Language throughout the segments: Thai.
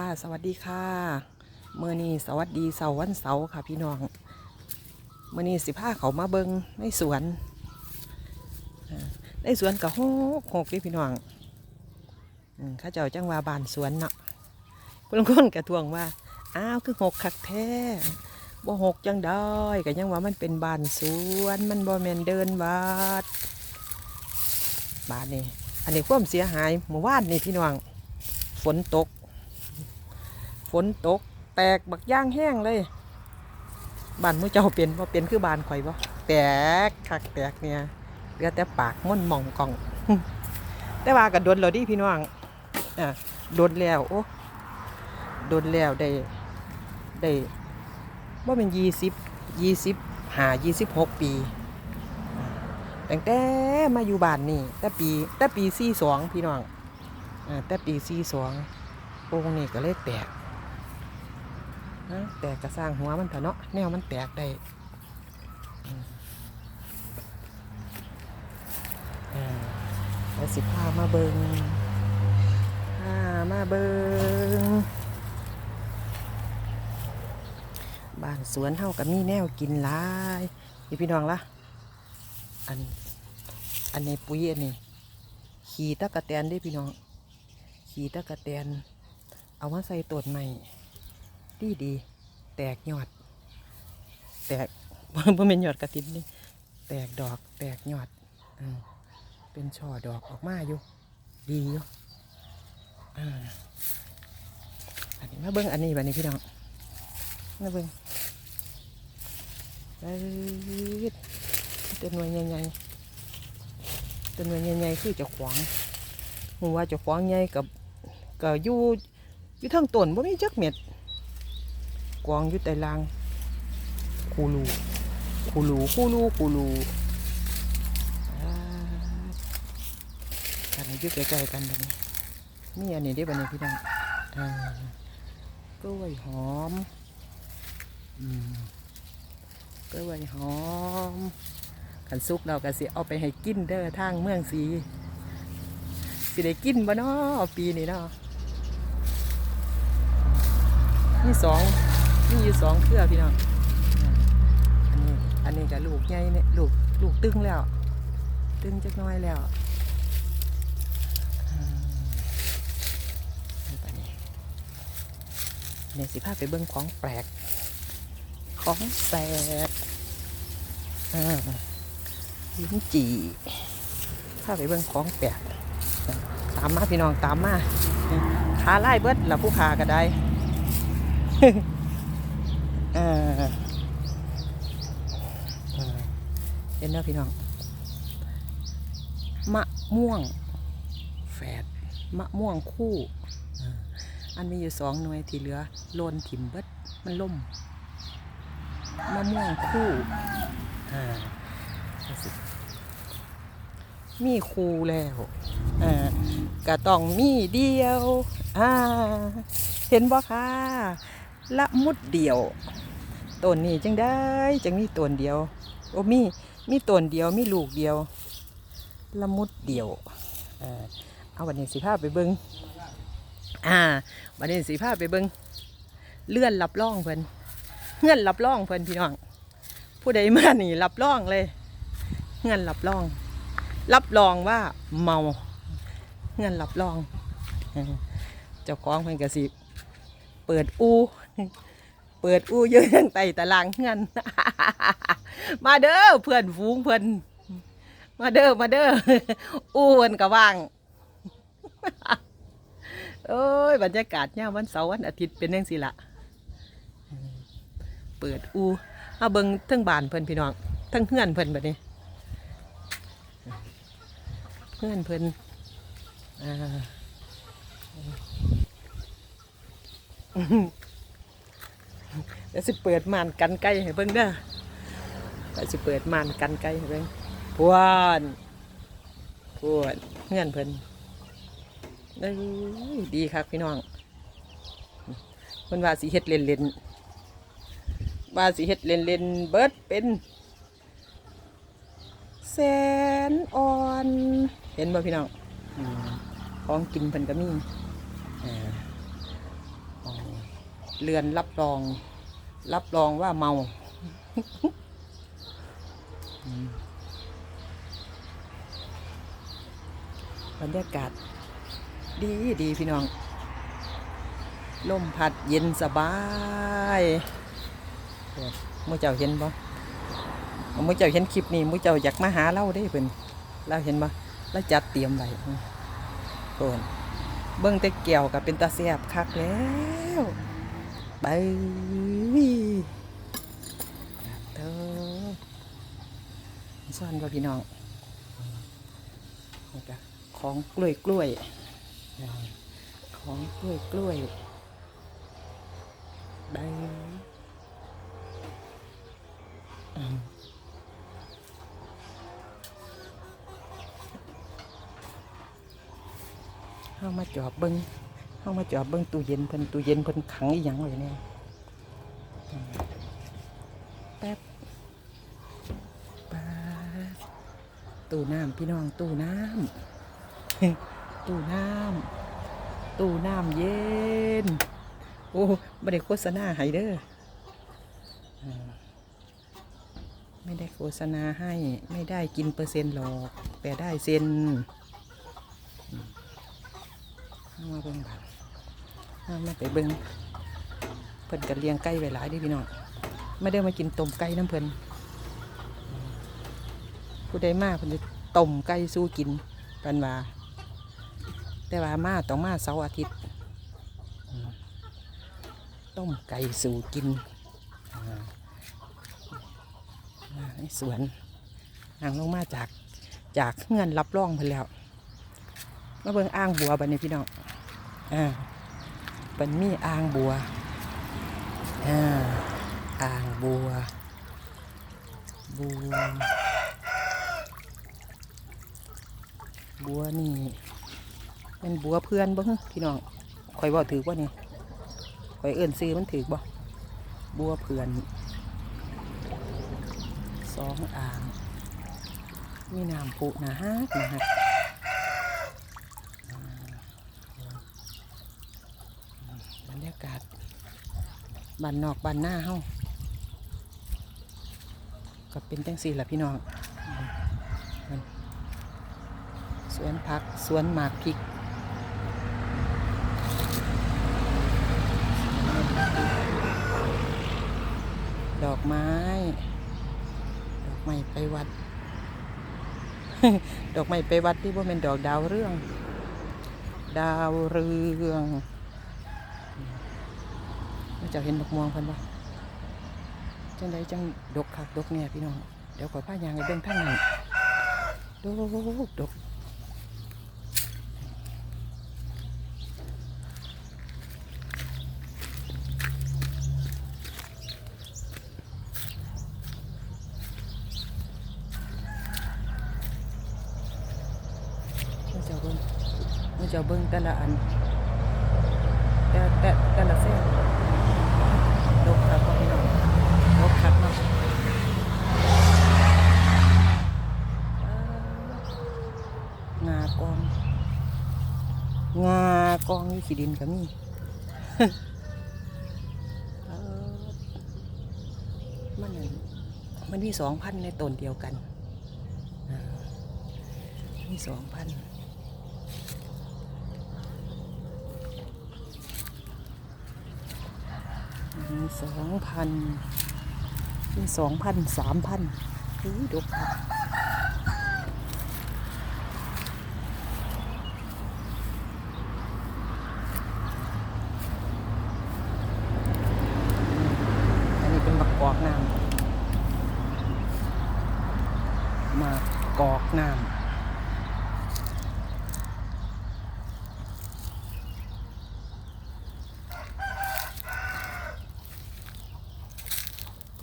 ค่ะ สวัสดีค่ะเมื่อนี้สวัสดีเสาร์วันเสาร์ค่ะพี่น้องเมื่อนี้สิพาเขามาเบิงในสวนในสวนกับหกหกพี่น้องอข้าเจ้าจังว่าบานสวนเนาะคนคนกระทวงว่าอ้าวคือหกคักแท้บ่หกจังได้ก็ยังว่ามันเป็นบานสวนมันบ่แมนเดินบาดบาดนี่อันนี้ความเสียหายเมื่อวานนี่พี่น้องฝนตก นตก แตกบักย่างแห้งเลยบ้านมือเจ้าเปลี่ยนว่าเปลี่ยนคือบ้านข่อยบ่แตกคักแตกเนี่ยเหลือแต่ปากม่นหมองกล่อง แต่ว่ากันโดนเราดิพี่น้องอะโดนแล้วโอ้โดนแล้วได้ได้ว่าเป็นยี่สิบยี่สิบหายี่สิบหกปีตั้งแต่มาอยู่บ้านนี่แต่ปีแต่ปีสี่สองพี่น้องอ่าแต่ปีสี่สองโป่งนี่ก็เลยแตก แตกกระสร้างหัวมันเถอะเนาะแนวมันแตกได้อืมอ่าแล้วสิพามาเบิงพามาเบิงบ้านสวนเฮากับมีแนวกินหลายนี่พี่น้องละอันอันในปุ๋ยอันนี้ขี่ตะกะแตนเด้พี่น้องขี่ตะกะแตน เอามาใส่ต้นใหม่ ดีดี แตกยอด แตกบ่เป็นยอดกระตินนี่แตกดอกแตกยอดอเป็นช่อดอกออกมาอยู่ ดีอยู่อันนี้มาเบิ้งอันนี้บัดนี้พี่น้องมาเบิ้งเอ้ยเป็นหน่วยใหญ่ๆเป็นหน่วยใหญ่ๆคือจะขวางผมว่าจะฟ้างใหญ่กับก็อยู่อยู่ทั้งต้นบ่มีจักเม็ด กวางอยู่แต่ลาง คูรูคูรูคูรูคูรูอันนี้อยู่ใกล้ๆกันบัดนี้นี่อันนี้ได้อบัดนี้พี่น้องกล้วยหอมกล้วยหอมขันสุกเราก็สิเอาไปให้กินเด้อทางเมืองสีสิได้กินบ่เนาะปีนี้เนาะมีสอง มีอยู่สองเครือพี่น้องอันนี้อันนี้ก็ลูกใหญ่เนี่ยลูกลูกตึงแล้ว ตึงจักน้อยแล้วอ่านี่ปะนี่เนี่ยสิพาไปเบิ่งของแปลก ของแปลกอ่าลิ้นจี่พาไปเบิ่งของแปลก ตามมาพี่น้องตามมาขาไล่เบิดแล้วผู้ขาก็ได้ ออเออเห็นแล้วพี่น้อง มะม่วง แฝด มะม่วงคู่เอออันมีอยู่สองหน่วยที่เหลือโลนถิ่มเบิดมันล่ม มะม่วงคู่อ่าเอาสิมีคู่แล้วอ่าก็ต้องมีเดียว อ่า เห็นบ่คะละมุดเดียว ต้นนี้จังได้จังมีต้นเดียว โอ้มีมีต้นเดียวมีลูกเดียว ละมุดเดียวเออเอาวันนี้สิพาพไปเบิงอ่าวันนี้สิพาพไปเบิงเลื่อนรับรองเพิ่นเงื่อนรับรองเพิ่นพี่น้องผู้ใดมาหนีรับรองเลยเงื่อนรับรอง รับรองว่าเมาเงินรับรอง เจ้าของเพิ่นก็สิเปิดอู เปิดอู้เยอะยังไต่ตารางเงินมาเด้อเพื่อนฟูงเพิ่อนมาเด้อมาเด้ออู้เพิ่นก็ว่างโอ้ยบรรยากาศเนี่ยวันเสาร์วันอาทิตย์เป็นยังสิละเปิดอูเอาเบิงทั้งบานเพิ่นพี่น้องทั้งเฮือนเพิ่นแบบนี้เฮือนเพิ่นอ่า เดี๋ยวสิเปิดม่านกันไก่ให้เบิ่งเด้อเดี๋ยวสิเปิดม่านกันไก่ให้เบิ่งพวนพวนเงื่อนเพิ่นเอ้ยดีครับพี่น้องเพิ่นว่าสิเฮ็ดเล่นเล่นๆว่าสิเฮ็ดเล่นเล่นๆเบิดเป็นแสนอ่อน เห็นบ่พี่น้องอืมของกินเพิ่นก็มีอ่า เรือนรับรอง รับรองว่าเมา บรรยากาศ ดีดีพี่น้อง ลมพัดเย็นสบายมื่อเจ้าเห็นบ่มื่อเจ้าเห็นคลิปนี้มื่อเจ้าอยากมาหาเราได้เพิ่นเราเห็นบ่เราจัดเตรียมไว้โอนเบิ่งแต่แก้วก็เป็นตาแซบคักแล้ว ไปเธอซ่อนบ่พี่น้องของกล้วยกล้วยของกล้วยกล้วยไปอืมเฮามาจอบเบิ่ง เฮามาจอบเบิ่งตู้เย็นเพิ่นตู้เย็นเพิ่นขังอีหยังไว้เนี่ยแป๊บปาตู้น้ำพี่น้องตู้น้ำตู้น้ำตู้น้ำเย็น โอ้ไม่ได้โฆษณาให้เด้อไม่ได้โฆษณาให้ไม่ได้กินเปอร์เซ็นต์หรอก แต่ได้เซ็นมามาเบิ่งบัดเอา มาไปเบิ่งเพิ่นกันเลี้ยงไก่ไว้หลายด้พี่น้องไม่ได้มากินต้มไก่น้ำเพิ่นผู้ใดมาเพิ่นจะต้มไก่สู้กินปันว่าแต่ว่ามาต้องมาเสาร์อาทิตย์ต้มไก่สู่กินในสวนห่างลงมาจากจากเงินรับรองไปแล้วมาเบิ่งอ่างบัวบันนี้พี่น้องอ่า เป็นมีอ่างบัวอ่าอ่างบัว บัว บัวนี่เป็นบัวเพื่อนบ่ะพี่น้องคอยบ่ถือบ่เนี่คอยเอื่นซื้อมันถือบ่บัวเพื่อนสองอ่าง มีน้ำพุนะฮะนะฮะอ่าบรรยากาศบ้านนอกบ้านหน้าเฮาก็เป็นจังสี่ละพี่น้องสวนผักสวนหมากพริกดอกไม้ ดอกไม้ไปวัด ดอกไม้ไปวัดที่ว่าเป็นดอกดาวเรื่อง ดาวเรือง เราจะเห็นดอกม่วงเพันปะจังใดจังดกคักดกเนี่ยพี่น้อง เดี๋ยวขอผ้ายางไปเบิ่งทางนั้นดกดกเราจะเบิ้งเราจะเบิ้งแต่ละอันแต่แต่แต่ละเส้นลกครับพี่น้องลกครับเนาะงากอง งากองนี่ ขี้ดินก็มีมันมันมีสองพันในตนเดียวกัน มีสองพันมีสองพันมีสองพันสามพันอุ้ยดกค่ะอันนี้เป็นบักกอกน้ำมากอกน้ำ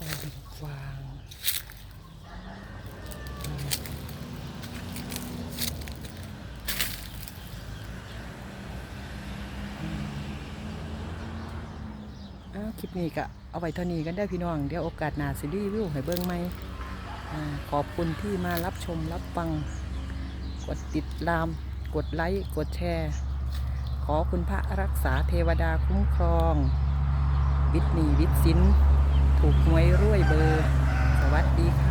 กองฟางอ้าวคลิปนี้ก็เอาไว้เท่านี้กันได้พี่น้อง เดี๋ยวโอกาสหน้าสิรีวิวให้เบิ่งไหมอขอบคุณที่มารับชมรับฟัง กดติดตาม กดไลค์ กดแชร์ ขอคุณพระรักษาเทวดาคุ้มครอง วิทย์นีวิทย์สิน ถูกหวยรวยเบอร์ สวัสดีค่ะ